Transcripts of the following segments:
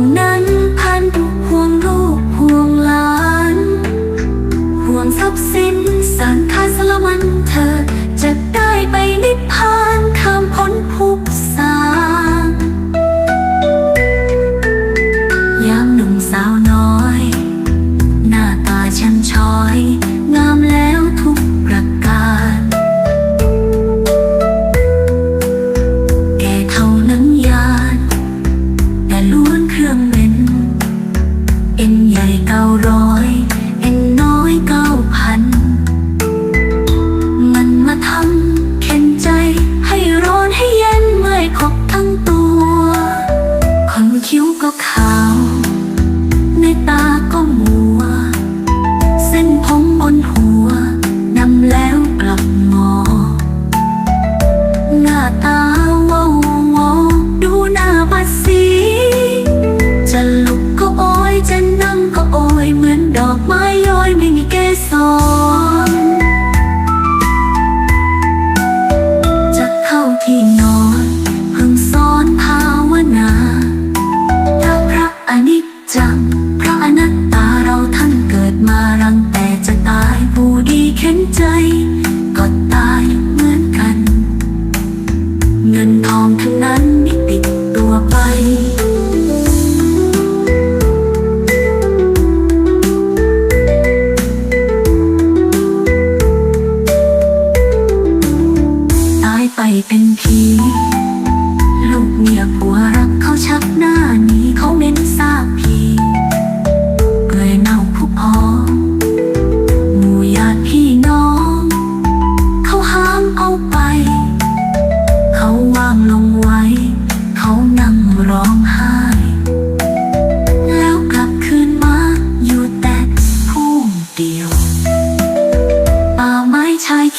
งนั้นพันห่วงรูปห่วงหลาน ห่วงทรัพย์สินสารคาสละมัน ก็ขาว ในตาก็มัว เส้นผมบนหัวดำแล้วกลับงอหน้าตาว้าวดูหน้าบาดสี จะลุกก็โอยจะนั่งก็โอยเหมือนดอกไม้ย้อยไม่มีเกสร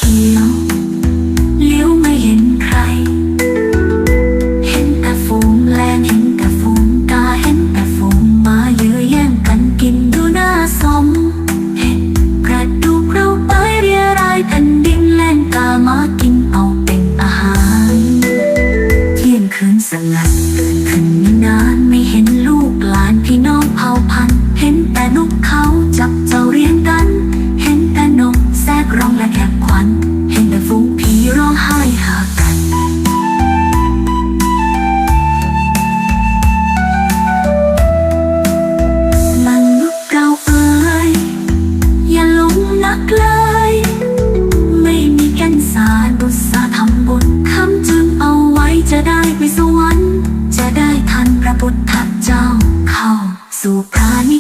你能そうかに